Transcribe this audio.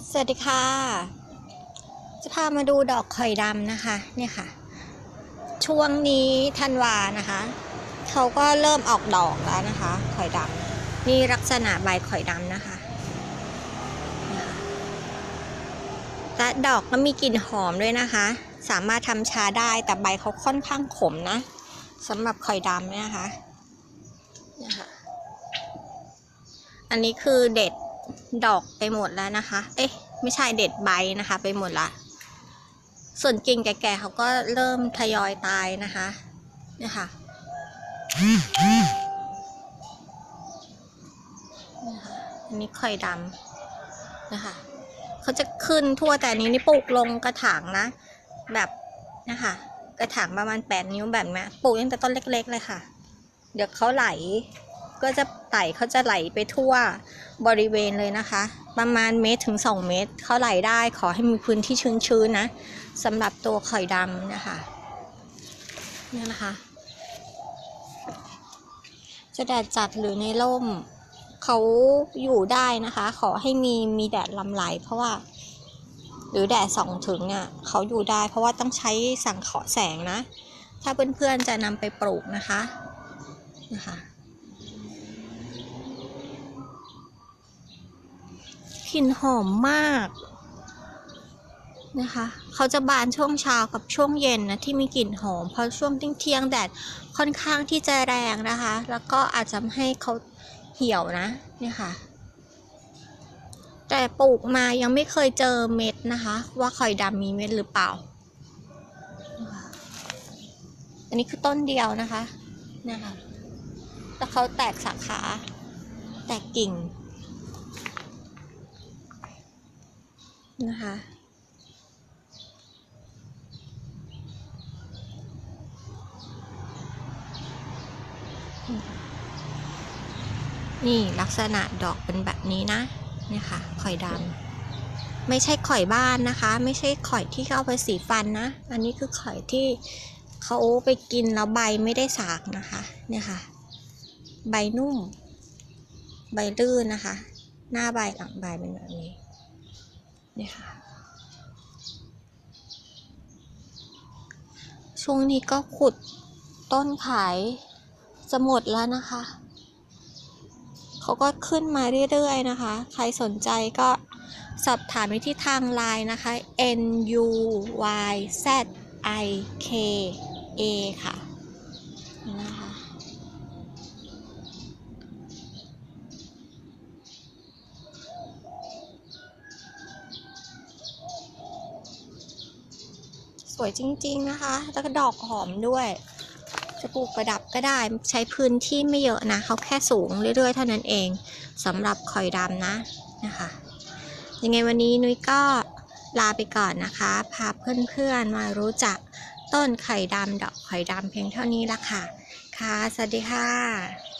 สวัสดีค่ะ จะพามาดูดอกข่อยดำนะคะ เนี่ยค่ะ ช่วงนี้ธันวานะคะเขาก็เริ่มออกดอกแล้วนะคะ ข่อยดำนี่ลักษณะใบข่อยดำนะคะและดอกก็มีกลิ่นหอมด้วยนะคะ สามารถทำชาได้แต่ใบเขาค่อนข้างขมนะสำหรับข่อยดำเนี่ยนะคะนี่ค่ะอันนี้คือเด็ด ดอกไปหมดแล้วนะคะ เอ๊ะไม่ใช่เด็ดใบนะคะ ไปหมดละ ส่วนกิ่งแก่ๆเขาก็เริ่มทยอยตายนะคะเนี่ยค่ะนี่ค่อันนี้ข่อยดำนะคะเขาจะขึ้นทั่วแต่นนี้นี่ปลูกลงกระถางนะ แบบนะคะ กระถางประมาณแปดนิ้วแบบนี้ปลูกตั้งแต่ต้นเล็ก ๆ เลยค่ะ เดี๋ยวเขาไหล ก็จะไต่เขาจะไหลไปทั่วบริเวณเลยนะคะ ประมาณเมตรถึง 2 เมตรเขาไหลได้ขอให้มีพื้นที่ชื้นๆนะสำหรับตัวข่อยดำนะคะนี่นะคะจะแดดจัดหรือในร่มเขาอยู่ได้นะคะ ขอให้มีมีแดดลำไหลเพราะว่า หรือแดดส่องถึงอะเขาอยู่ได้ เพราะว่าต้องใช้สังเคราะห์แสงนะ ถ้าเพื่อนๆจะนำไปปลูกนะคะนะคะ กลิ่นหอมมากนะคะ เขาจะบานช่วงเช้ากับช่วงเย็นนะที่มีกลิ่นหอมเพราะช่วงเที่ยงแดดค่อนข้างที่จะแรงนะคะ แล้วก็อาจจะให้เขาเหี่ยวนะเนี่ยค่ะ แต่ปลูกมายังไม่เคยเจอเม็ดนะคะ ว่าข่อยดำมีเม็ดหรือเปล่า อันนี้คือต้นเดียวนะคะนะคะ แล้วเขาแตกสาขา แตกกิ่ง นะคะ นี่ลักษณะดอกเป็นแบบนี้นะเนี่ยค่ะข่อยดำไม่ใช่ข่อยบ้านนะคะ ไม่ใช่ข่อยที่เขาเอาไปสีฟันนะ อันนี้คือข่อยที่เขาไปกินแล้วใบไม่ได้สากนะคะเนี่ยค่ะ ใบนุ่ม ใบลื่นนะคะ หน้าใบหลังใบเป็นแบบนี้ นี่ค่ะ ช่วงนี้ก็ขุดต้นขายจะหมดแล้วนะคะ เขาก็ขึ้นมาเรื่อยๆนะคะ ใครสนใจก็สอบถามไปที่ทางไลน์นะคะ n u y z i k a ค่ะนะ สวยจริง ๆ นะคะ แล้วก็ดอกหอมด้วย จะปลูกประดับก็ได้ใช้พื้นที่ไม่เยอะนะเขาแค่สูงเรื่อย ๆ เท่านั้นเองสำหรับข่อยดำนะนะคะยังไงวันนี้นุ้ยก็ลาไปก่อนนะคะ พาเพื่อนๆมารู้จักต้นไข่ดำดอกไข่ดำเพียงเท่านี้ละค่ะ ค่ะ สวัสดีค่ะ